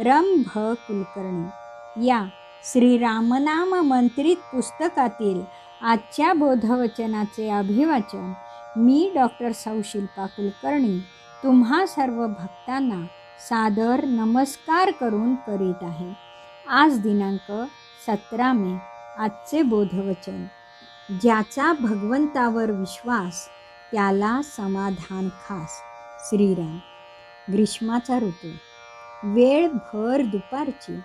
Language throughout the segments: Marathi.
रंभ भ कुलकर्णी. या श्रीरामनाम मंत्रित पुस्तकातील आजच्या बोधवचनाचे अभिवाचन मी डॉक्टर सौशिल्पा कुलकर्णी तुम्हा सर्व भक्तांना सादर नमस्कार करून करीत आहे. आज दिनांक सतरा मे आजचे बोधवचन. ज्याचा भगवंतावर विश्वास त्याला समाधान खास. श्रीराम. ग्रीष्माचा ऋतू. वेळ भर दुपारची.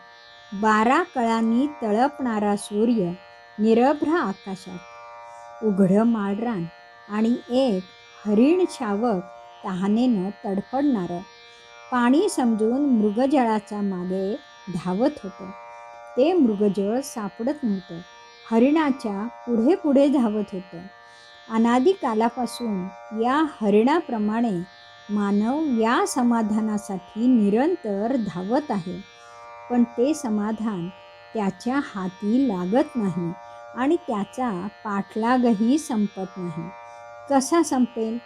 बारा कळांनी तळपणारा सूर्य निरभ्र आकाशात. उघडं माळरान आणि एक हरिण शावक तहानेनं तडफडणारं. पाणी समजून मृगजळाच्या मागे धावत होतं. ते मृगजळ सापडत नव्हतं. हरिणाच्या पुढे पुढे धावत होतं. अनादी कालापासून या हरिणाप्रमाणे मानव या समाधानासाठी निरंतर धावत आहे. पण ते समाधान त्याच्या हाती लागत नाही आणि त्याचा पाठलागही संपत नाही. कसा संपेल?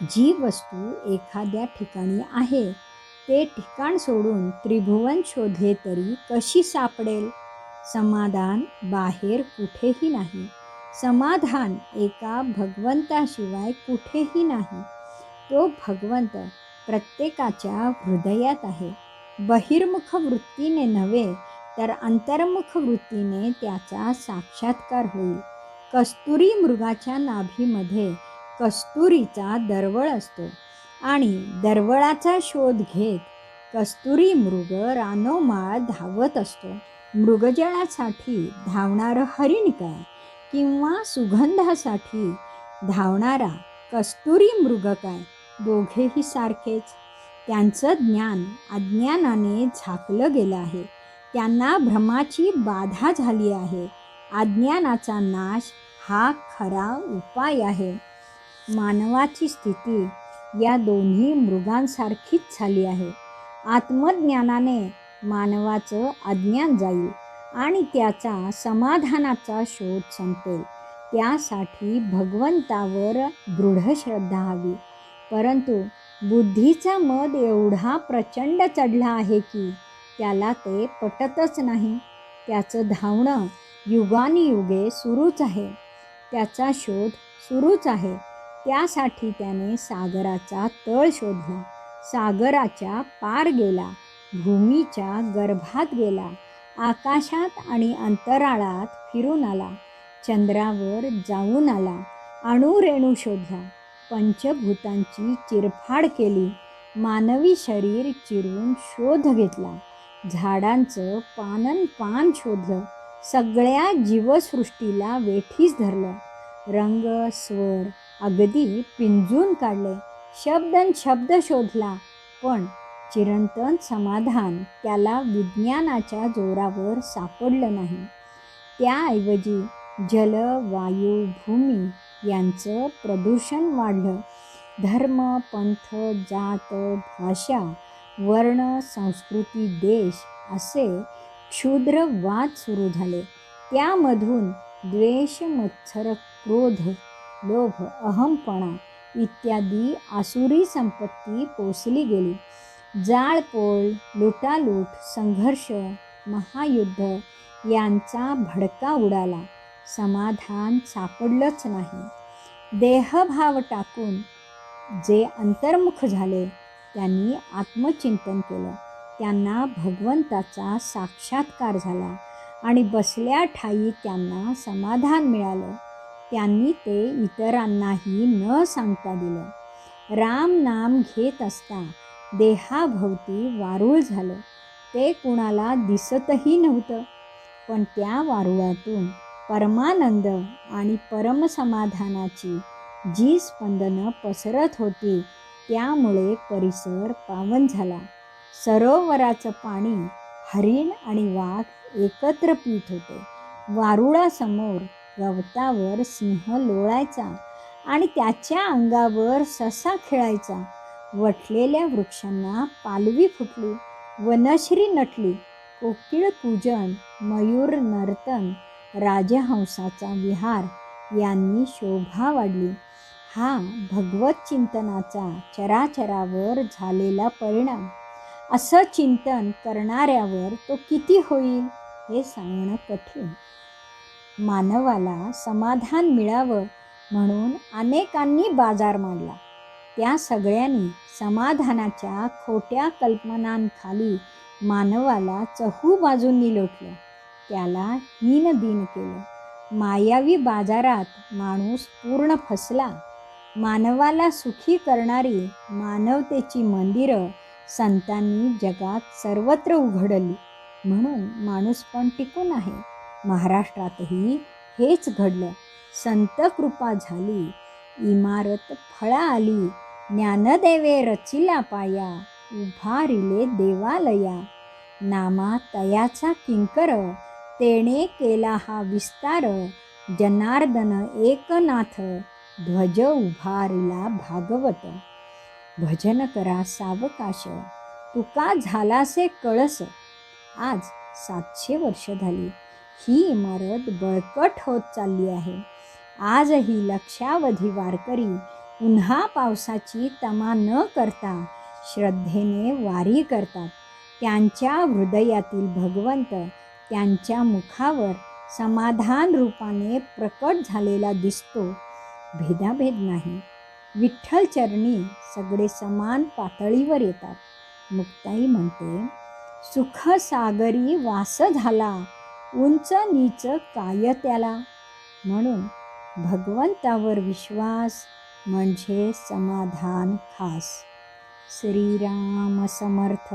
जी वस्तू एखाद्या ठिकाणी आहे. ते ठिकाण सोडून त्रिभुवन शोधले तरी कशी सापडेल? समाधान बाहेर कुठेही नाही. समाधान एका भगवंताशिवाय कुठेही नाही. तो भगवंत प्रत्येकाच्या हृदयात आहे. बहिर्मुख वृत्तीने नव्हे तर अंतर्मुख वृत्तीने त्याचा साक्षात्कार होईल. कस्तुरी मृगाच्या नाभीमध्ये कस्तुरीचा दरवळ असतो आणि दरवळाचा शोध घेत कस्तुरी मृग रानोमाळ धावत असतो. मृगजळासाठी धावणारं हरिण काय किंवा सुगंधासाठी धावणारा कस्तुरी मृग काय? दोघेही सारखेच. त्यांचं ज्ञान अज्ञानाने झाकलं गेलं आहे. त्यांना भ्रमाची बाधा झाली आहे. अज्ञानाचा नाश हा खरा उपाय आहे. मानवाची स्थिती या दोन्ही मृगांसारखीच झाली आहे. आत्मज्ञानाने मानवाचं अज्ञान जाईल आणि त्याचा समाधानाचा शोध संपेल. त्यासाठी भगवंतावर दृढ श्रद्धा हवी. परंतु बुद्धीचा मद एवढा प्रचंड चढला आहे की त्याला ते पटतच नाही. त्याचं धावणं युगानियुगे सुरूच आहे. त्याचा शोध सुरूच आहे. त्यासाठी त्याने सागराचा तळ शोधला. सागराच्या पार गेला. भूमीच्या गर्भात गेला. आकाशात आणि अंतराळात फिरून आला. चंद्रावर जाऊन आला. अणुरेणू शोधला. पंचभूतांची चिरफाड केली. मानवी शरीर चिरून शोध घेतला. झाडांचं पानन पान शोधलं. सगळ्या जीवसृष्टीला वेठीस धरलं. रंग स्वर अगदी पिंजून काढले. शब्दन शब्द शोधला. पण चिरंतन समाधान त्याला विज्ञानाच्या जोरावर सापडलं नाही. त्याऐवजी जल वायू भूमी यांचं प्रदूषण वाढलं. धर्म पंथ जात भाषा वर्ण संस्कृती देश असे क्षुद्र वाद सुरू झाले. त्यामधून द्वेष मत्सर क्रोध लोभ अहमपणा इत्यादी आसुरी संपत्ती पोसली गेली. जाळपोळ लुटालूट संघर्ष महायुद्ध यांचा भडका उडाला. समाधान सापडलंच नाही. देहभाव टाकून जे अंतर्मुख झाले त्यांनी आत्मचिंतन केलं. त्यांना भगवंताचा साक्षात्कार झाला आणि बसल्या ठाई त्यांना समाधान मिळालं. त्यांनी ते इतरांनाही न सांगता दिलं. राम नाम घेत असता देहाभोवती वारूळ झालं. ते कुणाला दिसतही नव्हतं. पण त्या वारुळातून परमानंद आणि परमसमाधानाची जी स्पंदनं पसरत होती त्यामुळे परिसर पावन झाला. सरोवराचं पाणी हरिण आणि वाघ एकत्र पीत होते. वारुळासमोर गवतावर सिंह लोळायचा आणि त्याच्या अंगावर ससा खेळायचा. वटलेल्या वृक्षांना पालवी फुटली वनश्री नटली कोकिळ पूजन मयूर नर्तन राजहंसाचा विहार यांनी शोभा वाढली. हा भगवत चिंतनाचा चराचरावर झालेला परिणाम. असं चिंतन करणाऱ्यावर तो किती होईल हे सांगणं कठीण. मानवाला समाधान मिळावं म्हणून अनेकांनी बाजार मांडला. त्या सगळ्यांनी समाधानाच्या खोट्या कल्पनांखाली मानवाला चहू बाजूंनी लोटलं. त्याला हीन केलं. मायावी बाजारात माणूस पूर्ण फसला. मानवाला सुखी करणारी मानवतेची मंदिरं संतांनी जगात सर्वत्र उघडली. म्हणून माणूस पण टिकून आहे. महाराष्ट्रातही हेच घडलं. संत कृपा झाली. इमारत फळा आली. ज्ञानदेवे रचिला पाया. उभारिले देवालया. नामा तयाचा किंकर तेणे केला हा विस्तार जनार्दन एकनाथ ध्वज उभारिला भागवत. भजन करा सावकाश तुका झालासे कळस. आज सातशे वर्ष झाली ही इमारत बळकट होत चालली आहे. आजही लक्षावधी वारकरी उन्हा पावसाची तमा न करता श्रद्धेने वारी करतात. त्यांच्या हृदयातील भगवंत त्यांच्या मुखावर समाधान रूपाने प्रकट झालेला दिसतो. भेदाभेद नाही. विठ्ठल चरणी सगळे समान पातळीवर येतात. मुक्ताई म्हणते सुख सागरी वास झाला उंच नीच काय त्याला म्हणून भगवंतावर विश्वास म्हणजे समाधान खास. श्रीराम समर्थ.